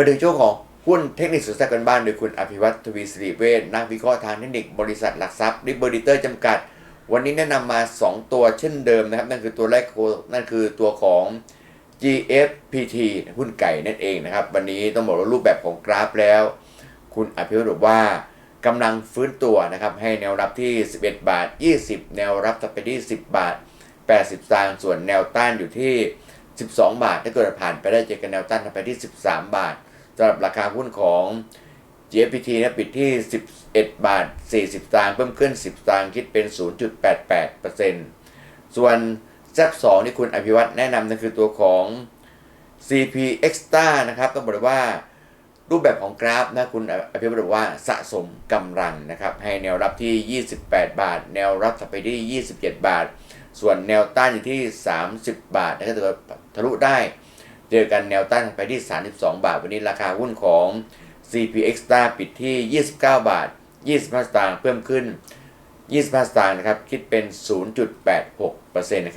มาดูช่วงของหุ้นเทคนิคสุดแซ่บกันบ้านโดยคุณอภิวัตทวีสิริเวชนักวิเคราะห์ทางเทคนิคบริษัทหลักทรัพย์ริบริเตอร์จำกัด วันนี้แนะนำมา 2 ตัวเช่นเดิมนะครับ นั่นคือตัวแรกนั่นคือตัวของ GFPT หุ้นไก่นั่นเองนะครับ วันนี้ต้องบอกว่ารูปแบบของกราฟแล้ว คุณอภิวัตบอกว่ากำลังฟื้นตัวนะครับ ให้แนวรับที่ 11 บาท 20 แนวรับจะไปที่ 10 บาท 80สตางส่วนแนวต้านอยู่ที่ 12 บาท ถ้าเกิดผ่านไปได้เจอกันแนวต้านไปที่ 13 บาท สำหรับราคาหุ้นของ GFPT นะปิดที่ 11 บาท 40สตางค์เพิ่มขึ้น 10 สตางค์คิดเป็น 0.88%ส่วน Z2 ที่คุณอภิวัตแนะนำนั่นคือตัวของ CP Extra นะครับต้องบอกเลยว่ารูปแบบของกราฟนะคุณอภิวัตบอกว่าสะสมกำลังนะครับ ให้แนวรับที่ 28 บาท แนวรับถัดไปที่ 27 บาท ส่วนแนวต้านอยู่ที่ 30 บาทนะครับถ้าทะลุได้ เจอกันแนวต้านไปที่ 32 บาท วันนี้ราคาหุ้นของ CP Extra ปิดที่ 29 บาท 25 สตางค์เพิ่มขึ้น 25 สตางค์นะครับ คิดเป็น 0.86%นะครับ